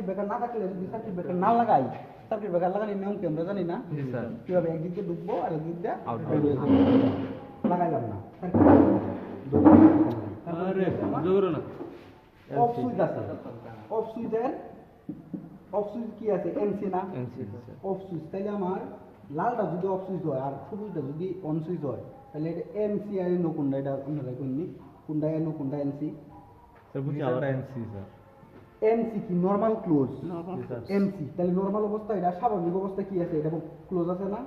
Circuit breaker না থাকলে যদি সার্কিট ব্রেকার না লাগাই সার্কিট ব্রেকার লাগানোর নিয়ম কি আমরা জানি না জি স্যার কীভাবে একদিক দিয়ে ঢুকবো আর একদিক দিয়ে Out বের হয়ে করব। যাব। লাগাইলাম না আরে জোর না অফ সুইচ আছে অফ সুইচের অফ সুইচ কি আছে এনসি না এনসি স্যার অফ সুইচ তাহলে আমার লালটা যদি অফ সুইচ হয় আর সবুজটা যদি অন সুইচ হয় তাহলে এটা এনসি আর এনো কোনটা এটা আপনারা কোননি কোনটা এনো কোনটা এনসি স্যার বুঝছি আবার এনসি স্যার এনসি কি নরমাল ক্লোজ এমসি তাহলে নরমাল অবস্থা এটা স্বাভাবিক অবস্থা কি আছে? এটা ক্লোজ আছে না।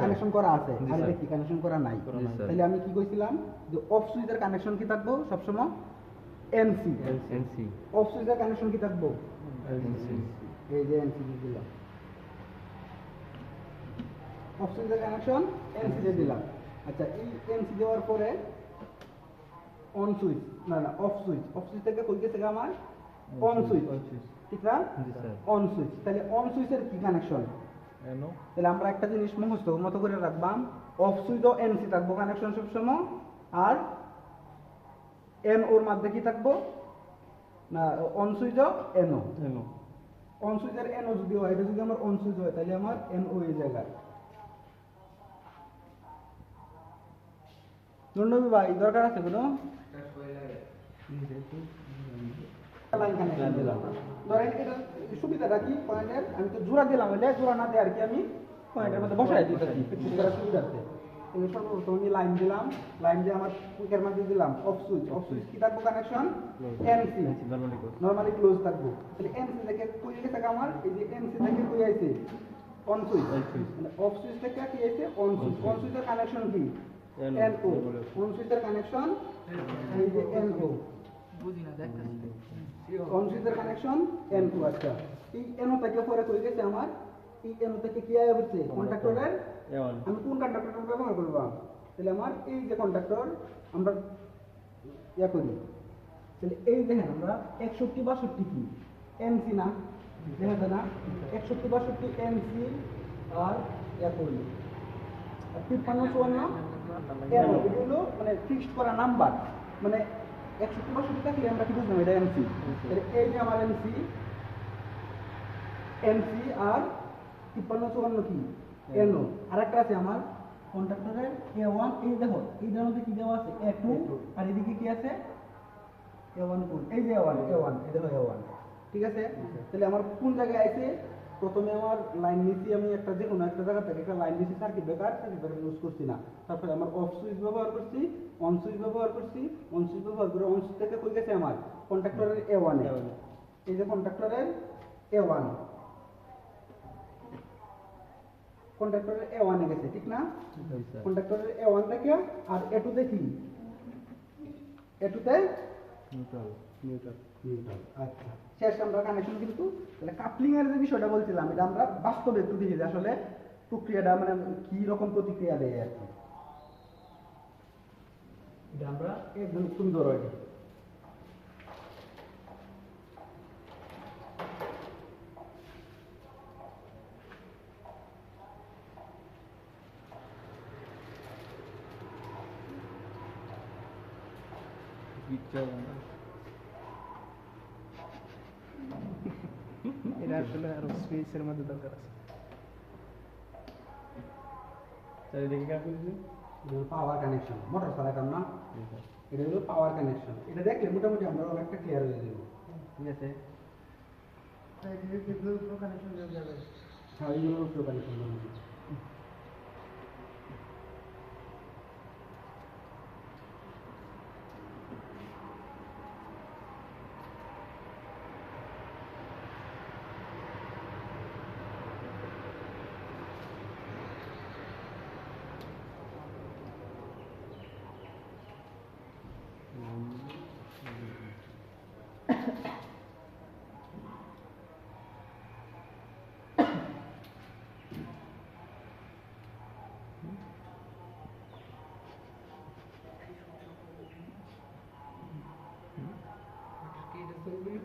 কানেকশন করা আছে। আর এটা কি কানেকশন করা নাই। তাহলে আমি কি কইছিলাম? যে অফ সুইচের কানেকশন কি থাকব সবসময়? এনসি এনসি অফ সুইচের কানেকশন কি থাকব? এই যে এনসি দিলাম। অফ সুইচের কানেকশন এনসি দিয়ে দিলাম। আচ্ছা এই এনসি দেওয়ার পরে অন সুইচ না না অফ সুইচ অফ সুইচ থেকে কই গেছে আমার? অন সুইচ ঠিক না? অন সুইচ তাহলে অন সুইচের কি কানেকশন তাহলে আমরা একটা জিনিস মুখস্থ মতো করে রাখবাম। অফ সুইচ ও এনসি থাকব কানেকশন সবসময়। আর এন ওর মধ্যে কি থাকব? না অন সুইচ ও এনও এনো অন সুইচের এনও যদি হয় এটা যদি আমার অন সুইচ হয় তাহলে আমার এনও এই জায়গায়। ধন্যবাদ ভাই দরকার আছে কোনো? লাইন কানেকশন দিলাম। ধরেন এটা সুবিধাটা কি? পয়েন্টের আমি তো জোড়া দিলাম হলে জোড়া না দিয়ে আর কি আমি পয়েন্টের মধ্যে বসাই দিতেছি। প্র্যাকটিস করার সুবিধার্থে। কিন্তু সর্বপ্রথম আমি লাইন দিলাম। লাইন দিয়ে আমার কুইকের মধ্যে দিলাম। অফ সুইচ অফ সুইচ কি থাকব কানেকশন এনসি নরমালি ক্লোজ থাকব। তাহলে এনসি থেকে কই গেছে আমার? এই যে এনসি থেকে কই আইছে? অন সুইচ মানে অফ সুইচ থেকে কি আইছে? অন সুইচ অন সুইচের কানেকশন কি? এনও অন সুইচের কানেকশন এই যে এনও অন সুইচের কানেকশন এনও আচ্ছা। এই এনও থেকে পরে কই গেছে আমার? এই এনও থেকে কি আয়া হচ্ছে কন্ডাক্টরের আমি কোন কন্ডাক্টরটা ব্যবহার করব? তাহলে আমার এই যে কন্ডাক্টর আমরা ইয়া করি। তাহলে এই দেখেন আমরা একষট্টি বাষট্টি কি? এমসি না? দেখা যায় না? একষট্টি বাষট্টি এমসি আর ইয়া করি। আর তিপ্পান্ন চুয়ান্ন? হলো মানে ফিক্সড করা নাম্বার মানে একষট্টি বাষট্টি থাকলে আমরা কি বুঝলাম? এটা এমসি তাহলে এই যে আমার এমসি এমসি আর তিপ্পান্ন চুয়ান্ন কি? এনও আর একটা আছে আমার কন্ট্রাক্টরের এ ওয়ান এই দেখো এইটার মধ্যে কি দেওয়া আছে? এ টু আর এদিকে কি আছে? এ ওয়ান কোন? এই যে এ ওয়ান এ ওয়ান এই দেখো এ ওয়ান ঠিক আছে? তাহলে আমার কোন জায়গায় আছে? প্রথমে আমার লাইন নিচ্ছি আমি একটা যে কোনো একটা জায়গা থেকে একটা লাইন নিচ্ছি circuit breaker circuit breaker use করছি না। তারপরে আমার অফ সুইচ ব্যবহার করছি অন সুইচ ব্যবহার করছি অন সুইচ ব্যবহার করে অন সুইচ থেকে কই গেছে আমার? কন্ট্রাক্টরের এ। ওয়ান এই যে কন্ট্রাক্টরের এ ওয়ান কন্ট্রাক্টরের এ ওয়ানে গেছে ঠিক না? স্যার কন্ডাক্টরের এ ওয়ান থেকে আর এ টু দেখি। এ টুতে নিউট্রাল নিউট্রাল নিউট্রাল আচ্ছা। শেষ আমরা কানেকশন কিন্তু কাপলিংয়ের কাপলিং এর যে বিষয়টা বলছিলাম এটা আমরা বাস্তবে একটু দেখি যে আসলে প্রক্রিয়াটা মানে কি রকম প্রতিক্রিয়া দেয় আর কি? এটা আমরা একদম সুন্দর এটা। এটা আসলে আরও স্পেসের মধ্যে দরকার আছে। তাহলে দেখি কাকে দিছি পাওয়ার কানেকশন মোটর চালাতাম না। এটা হলো পাওয়ার কানেকশন এটা দেখলে মোটামুটি আমরা অনেকটা ক্লিয়ার হয়ে যাবে। ঠিক আছে। হ্যাঁ এইগুলো উপরে কানেকশন হুম তার এই তিন ওটা কি ক্লোজ হয়ে গেছে এটা পরে বলছি সেটা সেটা এটা কাহিনী কি পরে বলছি আচ্ছা বলো সব একদিনে সব বলে দিত আলাদা আলাদা জিনিস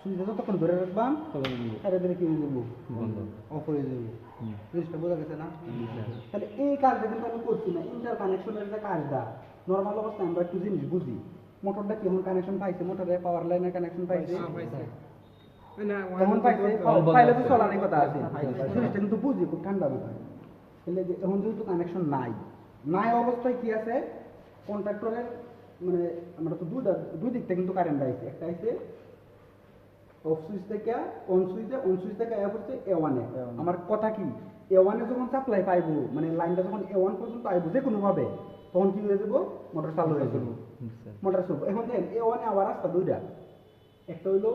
সুইচটা যতক্ষণ ধরে রাখবাম তাহলে ধরে কি হয়ে যাব? অফ হয়ে যাবে। জিনিসটা বোঝা গেছে না? তাহলে এই কাজটা কিন্তু আমি করছি না। ইন্টার কানেকশনের যে কাজটা নর্মাল অবস্থায় আমরা একটু জিনিস বুঝি। মোটরটা কেমন কানেকশন পাইছে? মোটরে পাওয়ার লাইনের কানেকশন পাইছে? এমন পাইছে। পাইলে তো চলারই কথা আছে। জিনিসটা কিন্তু বুঝি খুব ঠান্ডা মাথায় তাহলে এখন যেহেতু কানেকশন নাই নাই অবস্থায় কি আছে? কন্ট্রাক্টরের মানে আমরা তো দুইটা দুই দিক থেকে কিন্তু কারেন্ট আইছে। একটা আইছে অফ সুইচ থেকে অন সুইচে অন সুইচ থেকে এ হচ্ছে এ। ওয়ানে আমার কথা কি? এ ওয়ানে যখন সাপ্লাই পাইবো মানে লাইনটা যখন এ ওয়ান পর্যন্ত আইবো যে কোনো ভাবে তখন কি হয়ে যাব? মোটর চালু হয়ে যাব। মোটর চলবো এখন এ ওয়ানে আবার রাস্তা দুইটা। একটা হইল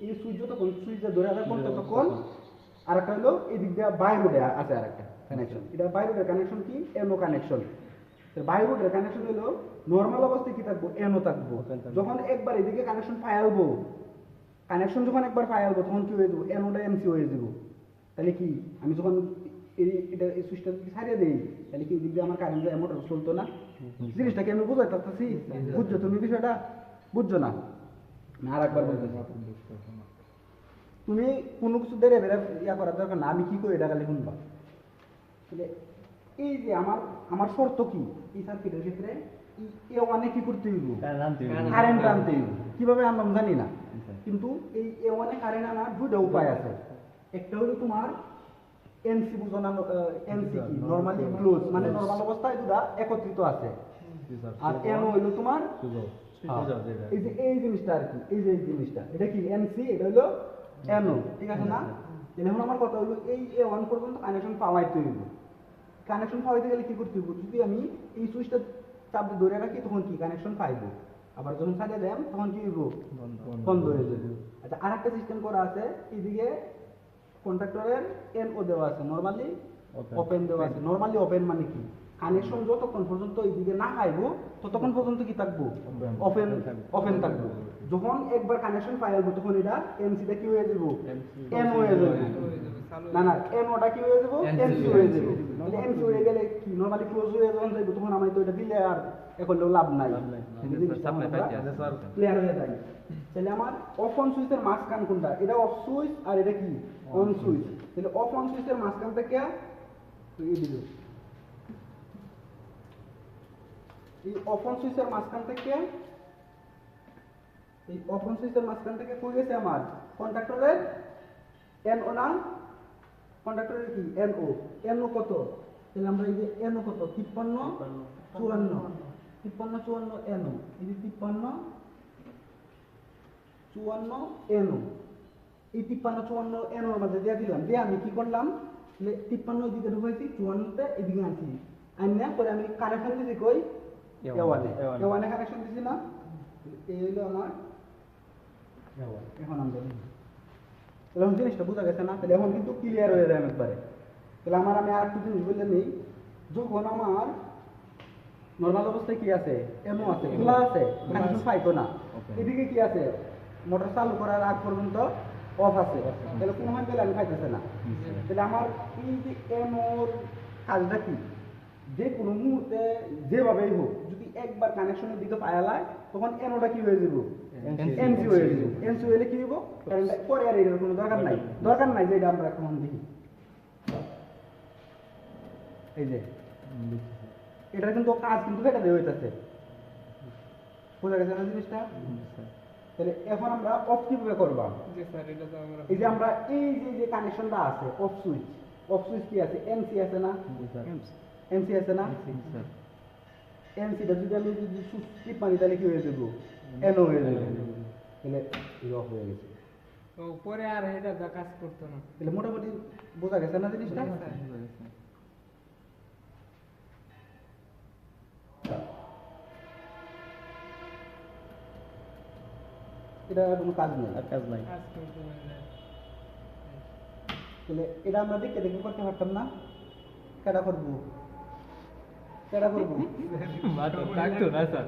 এই সুইচ যতক্ষণ সুইচে ধরে ততক্ষণ আর একটা হইল এই দিক দিয়ে বাই রোডে আছে আর একটা কানেকশন এটা বাই রোডের কানেকশন কি এনো কানেকশন বাই রোডের কানেকশন হইল নর্মাল অবস্থায় কি থাকব? এনো থাকব। থাকব। যখন একবার এদিকে কানেকশন ফায়ালবো কানেকশন যখন একবার ফায়ালবো তখন কি হয়ে যাব? এনোটা এমসি হয়ে যাব। তাহলে কি? আমি যখন এটা এই সুইচটা যদি ছাড়িয়ে দেই? তাহলে কি আমার কারেন্ট চলতো না? আমি বুঝাই পারতেছি বুঝছ তুমি বিষয়টা? বুঝছ না? আর একবার বলতেছি। তুমি কোনো কিছু দেরে বেড়ে ইয়া করার দরকার না। আমি কি করি এটা খালি শুনবা। তাহলে এই যে আমার আমার শর্ত কি? এই সার্কিটের ক্ষেত্রে এ ওয়ানে কি করতে হইব? কারেন্ট আনতে হইব। কীভাবে আনলাম জানি না। কিন্তু এই এ ওয়ানে কারেন্ট আনার দুইটা উপায় আছে। একটা হলো তোমার এনসি বুঝানো এনসি কি? নরমালি ক্লোজ মানে নরমাল অবস্থায় দুটা একত্রিত আছে। আর এন হইল তোমার এই যে এই জিনিসটা আর কি এই যে এই জিনিসটা। এটা কি এনসি এটা হলো এনও ঠিক আছে না? তাহলে এখন আমার কথা হলো এই এ ওয়ান পর্যন্ত কানেকশন পাওয়াইতে হইব। কানেকশন পাওয়াইতে গেলে কি করতে হইব? যদি আমি এই সুইচটা চাপ ধরে রাখি তখন কি কানেকশন পাইবো? আবার যখন ছাড়িয়ে দেন তখন কি হইব? বন্ধ। বন্ধ হয়ে যাবে। আচ্ছা আর একটা সিস্টেম করা আছে। এইদিকে কন্ট্রাক্টরের এন ও দেওয়া আছে। নর্মালি ওপেন দেওয়া আছে। নর্মালি ওপেন মানে কি? কানেকশন যতক্ষণ পর্যন্ত এইদিকে না খাইবো ততক্ষণ পর্যন্ত কি থাকব. ওপেন ওপেন থাকব। যখন একবার কানেকশন পাইবো তখন এটা এনসিটা কি হয়ে যাব? এন হয়ে যাবে। না না এন ওটা কি হয়ে যাব? এনসি হয়ে যাবে। এনসি হয়ে গেলে কি? নর্মালি ক্লোজ হয়ে যখন যাইবো তখন আমি তো এটা দিলে আর এখন লাভ নাই। আমরা। ক্লিয়ার হয়ে যায় তাহলে আমার অফ অন সুইচের মাঝখান কোনটা? এটা অফ সুইচ আর এটা কি? অন সুইচ তাহলে অফ অন সুইচের মাঝখান থেকে এই দিল। এই অফ অন সুইচের মাঝখান থেকে এই অফ অন সুইচের মাঝখান থেকে কই গেছে আমার? কন্ট্রাক্টরের এন ও না কন্ডাক্টরের কি? এনও এনও কত? তাহলে আমরা এই যে এনও কত? তিপ্পান্ন চুয়ান্ন। তিপ্পান্ন চুয়ান্ন এনও এই যে তিপ্পান্ন চুয়ান্ন এনও এই তিপ্পান্ন চুয়ান্ন এনওর মাঝে দিয়ে দিলাম। দিয়ে আমি কি করলাম? তিপ্পান্ন ওইদিকে ঢুকাইছি চুয়ান্নতে এদিকে আনছি। আনিয়া পরে আমি কানেকশন দিছি কই? A1 এওয়ানে A1 এওয়ানে কানেকশন দিছি না? এই হইল আমার এখন আমরা তাহলে এখন জিনিসটা বোঝা গেছে না তাহলে এখন কিন্তু ক্লিয়ার হয়ে যায় একবারে তাহলে আমার আমি আর একটু জিনিস বললে নেই যখন আমার নর্মাল অবস্থায় কি আছে? এমন আছে খোলা আছে পাইতো না। এদিকে কি আছে? মোটর চালু করার আগ পর্যন্ত অফ আছে। তাহলে কোনো সময় গেলে আমি পাইতেছে না। তাহলে আমার এই যে এমোর কাজটা কি? যে কোনো মুহূর্তে যেভাবেই হোক যদি একবার কানেকশনের দিকে পায়ালায় তখন এনোটা কি হয়ে যাব এনসি হয়ে যাব এনসি হলে কি হইব? কারণ পরে আর এটার কোনো দরকার নাই। দরকার নাই। যে এটা আমরা এখন দেখি। এই যে এটার কিন্তু কাজ কিন্তু সেটা দিয়ে হইতাছে। বোঝা গেছে না জিনিসটা? তাহলে এখন আমরা অফ কীভাবে করবা? এই যে আমরা এই যে যে কানেকশনটা আছে অফ সুইচ অফ সুইচ কি আছে? এনসি আছে না? এনসি আছে না? এনসিটা যদি আমি যদি সুইচ মারি তাহলে কি হয়ে যাব এনও হয়ে যাবে তাহলে অফ হয়ে গেছে পরে আর এটা যা কাজ করতো না। তাহলে মোটামুটি বোঝা গেছে না জিনিসটা? এটা কোনো কাজ নেই? আর কাজ নাই। কাজ তাহলে এটা আমরা দেখে দেখে করতে পারতাম না? কেডা করব? কেডা করব? থাকতো না স্যার।